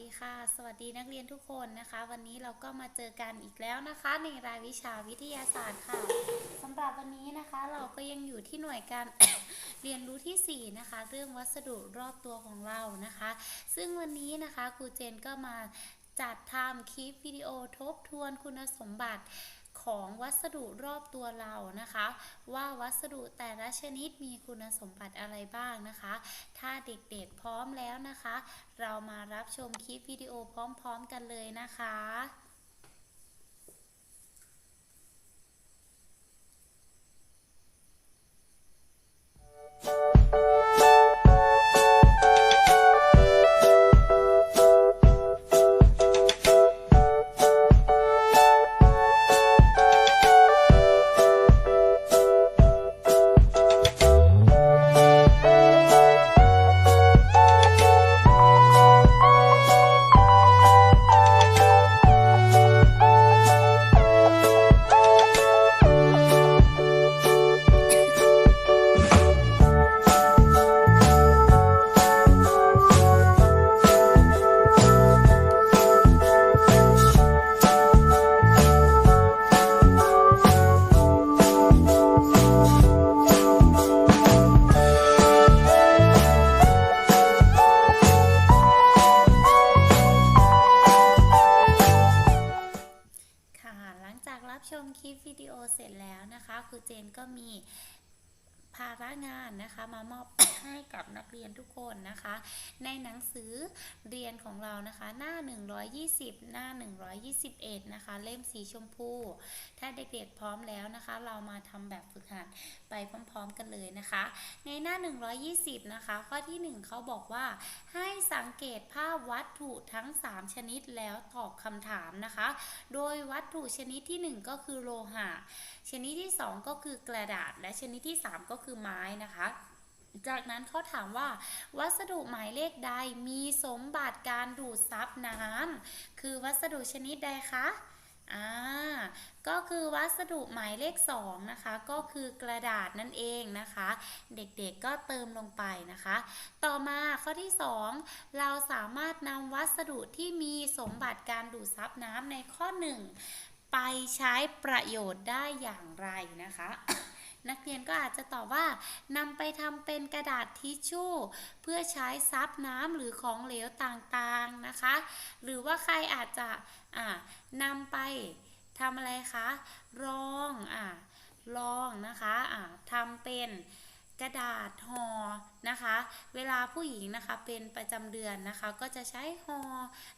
ดีค่ะ สวัสดีนักเรียนทุกคนนะคะ วันนี้เราก็มาเจอกันอีกแล้วนะคะ ในรายวิชาวิทยาศาสตร์ค่ะสำหรับวันนี้นะคะ เราก็ยังอยู่ที่หน่วยการ เรียนรู้ที่ 4 นะคะ เรื่องวัสดุรอบตัวของเรานะคะ ซึ่งวันนี้นะคะครูเจนก็มาจัดทำคลิปวิดีโอทบทวนคุณสมบัติ ของวัสดุรอบตัวเรานะคะ ว่าวัสดุแต่ละชนิดมีคุณสมบัติอะไรบ้างนะคะ ถ้าเด็กๆพร้อมแล้วนะคะ เรามารับชมคลิปวิดีโอพร้อมๆกันเลยนะคะ มคลิปวิดีโอเสร็จแล้วนะคะครูเจนก็มี ภาระงานนะคะ มามอบให้กับนักเรียนทุกคนนะคะ ในหนังสือเรียนของเรานะคะ หน้า 120 หน้า 121 นะคะ เล่มสีชมพู ถ้าเด็กๆพร้อมแล้วนะคะ เรามาทำแบบฝึกหัดไปพร้อมๆกันเลยนะคะ ในหน้า 120 นะคะ ข้อที่ 1เขาบอกว่าให้สังเกตภาพวัตถุทั้ง 3 ชนิดแล้วตอบคำถามนะคะ โดยวัตถุชนิดที่ 1 ก็คือโลหะ ชนิดที่ 2 ก็คือกระดาษ และชนิดที่ 3 ก็คือไม้นะคะ จากนั้นเขาถามว่า วัสดุหมายเลขใดมีสมบัติการดูดซับน้ำคือวัสดุชนิดใดคะอ่าก็คือวัสดุหมายเลข2นะคะ ก็คือกระดาษนั่นเองนะคะ เด็กๆก็เติมลงไปนะคะ ต่อมาข้อที่ 2 เราสามารถนำวัสดุที่มีสมบัติการดูดซับน้ำในข้อ 1 ไปใช้ประโยชน์ได้อย่างไรนะคะ นักเรียนก็อาจจะตอบว่านำไปทำเป็นกระดาษทิชชู่ เพื่อใช้ซับน้ำหรือของเหลวต่างๆนะคะ หรือว่าใครอาจจะอ่านำไปทำอะไรคะรองอ่ารองนะคะอ่าทำเป็นกระดาษห่อนะคะ เวลาผู้หญิงนะคะเป็นประจำเดือนนะคะ ก็จะใช้ห่อ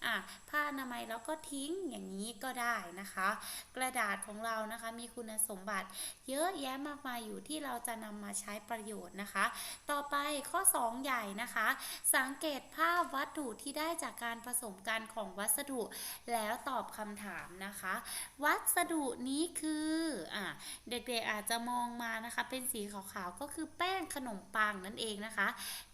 อะผ้าอนามัยแล้วก็ทิ้งอย่างนี้ก็ได้นะคะ กระดาษของเรานะคะมีคุณสมบัติ เยอะแยะมากมายอยู่ที่เราจะนำมาใช้ประโยชน์นะคะ ต่อไปข้อ 2 ใหญ่นะคะ สังเกตภาพวัตถุที่ได้จากการผสมกันของวัสดุ แล้วตอบคำถามนะคะ วัสดุนี้คืออะเด็กๆอาจจะมองมานะคะ เป็นสีขาวๆก็คือแป้งขนมปังนั่นเองนะคะ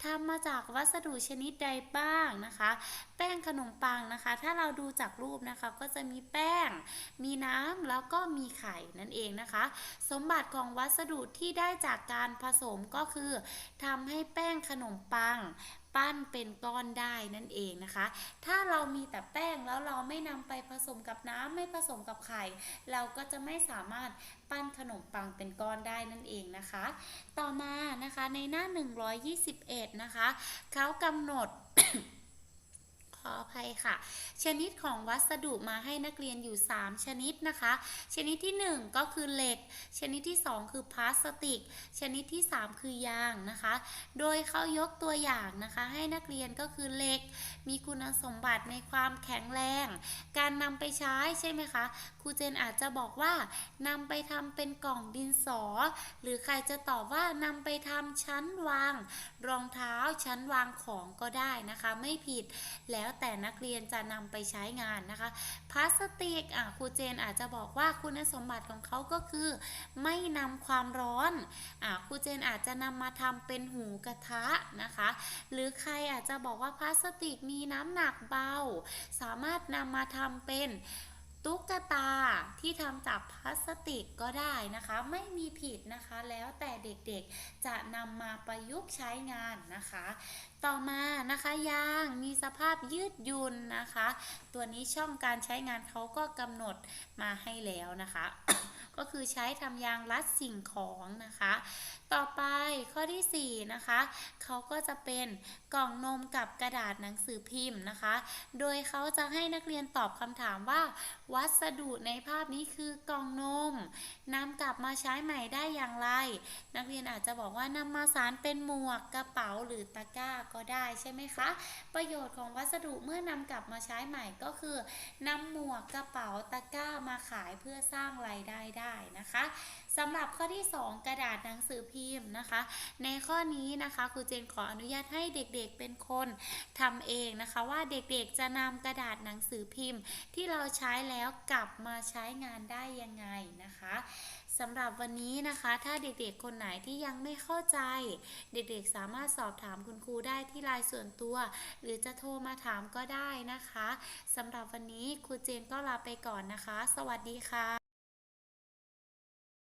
ทำมาจากวัสดุชนิดใดบ้างนะคะ แป้งขนมปังนะคะ ถ้าเราดูจากรูปนะคะก็จะมีแป้ง มีน้ำแล้วก็มีไข่นั่นเองนะคะ สมบัติของวัสดุที่ได้จากการผสมก็คือทำให้แป้งขนมปัง ปั้นเป็นก้อนได้นั่นเองนะคะ ถ้าเรามีแต่แป้งแล้วเราไม่นำไปผสมกับน้ำไม่ผสมกับไข่ เราก็จะไม่สามารถปั้นขนมปังเป็นก้อนได้นั่นเองนะคะ ต่อมานะคะในหน้า 121 นะคะเขากำหนด ออภัยค่ะ ชนิดของวัสดุมาให้นักเรียนอยู่ 3 ชนิดนะคะ ชนิดที่ 1 ก็คือเหล็ก ชนิดที่ 2 คือพลาสติก ชนิดที่ 3 คือยางนะคะ โดยเขายกตัวอย่างนะคะ ให้นักเรียนก็คือเหล็ก มีคุณสมบัติในความแข็งแรง การนำไปใช้ใช่ไหมคะครูเจนอาจจะบอกว่านำไปทำเป็นกล่องดินสอ หรือใครจะตอบว่านำไปทำชั้นวาง รองเท้าชั้นวางของก็ได้นะคะ ไม่ผิดแล้วแต่นักเรียนจะนำไปใช้งานนะคะ พลาสติกอะครูเจนอาจจะบอกว่าคุณสมบัติของเขาก็คือ ไม่นำความร้อนอะครูเจนอาจจะนำมาทำเป็นหูกระทะนะคะ หรือใครอาจจะบอกว่าพลาสติกมีน้ำหนักเบา สามารถนำมาทำเป็นตุ๊กตาที่ทำจากพลาสติกก็ได้นะคะ ไม่มีผิดนะคะแล้วแต่เด็กๆจะนำมาประยุกต์ใช้งานนะคะ ต่อมานะคะยางมีสภาพยืดหยุ่นนะคะ ตัวนี้ช่องการใช้งานเขาก็กำหนดมาให้แล้วนะคะ ก็คือใช้ทำยางรัดสิ่งของนะคะ ต่อไปข้อที่4นะคะเขาก็จะเป็นกล่องนมกับกระดาษหนังสือพิมพ์นะคะ โดยเขาจะให้นักเรียนตอบคำถามว่า วัสดุในภาพนี้คือกล่องนมน้ำกลั บมาใช้ใหม่ได้อย่างไร นักเรียนอาจจะบอกว่านำมาสารเป็นหมวกกระเป๋าหรือตะกร้าก็ได้ใช่ไหมคะ ประโยชน์ของวัสดุเมื่อนำกลับมาใช้ใหม่ก็คือนำหมวกกระเป๋าตะกร้ามาขายเพื่อสร้างรายได้ได้นะคะสำหรับข้อที่ 2 กระดาษหนังสือพิมพ์นะคะ ในข้อนี้นะคะครูเจนขออนุญาตให้เด็กๆเป็นคนทำเองนะคะว่าเด็กๆจะนำกระดาษหนังสือพิมพ์ ที่เราใช้แล้วกลับมาใช้งานได้ยังไงนะคะ สำหรับวันนี้นะคะ ถ้าเด็กๆ คนไหนที่ยังไม่เข้าใจ เด็กๆ สามารถสอบถามคุณครูได้ที่ไลน์ส่วนตัว หรือจะโทรมาถามก็ได้นะคะสำหรับวันนี้ครูเจนก็ลาไปก่อนนะคะ สวัสดีค่ะ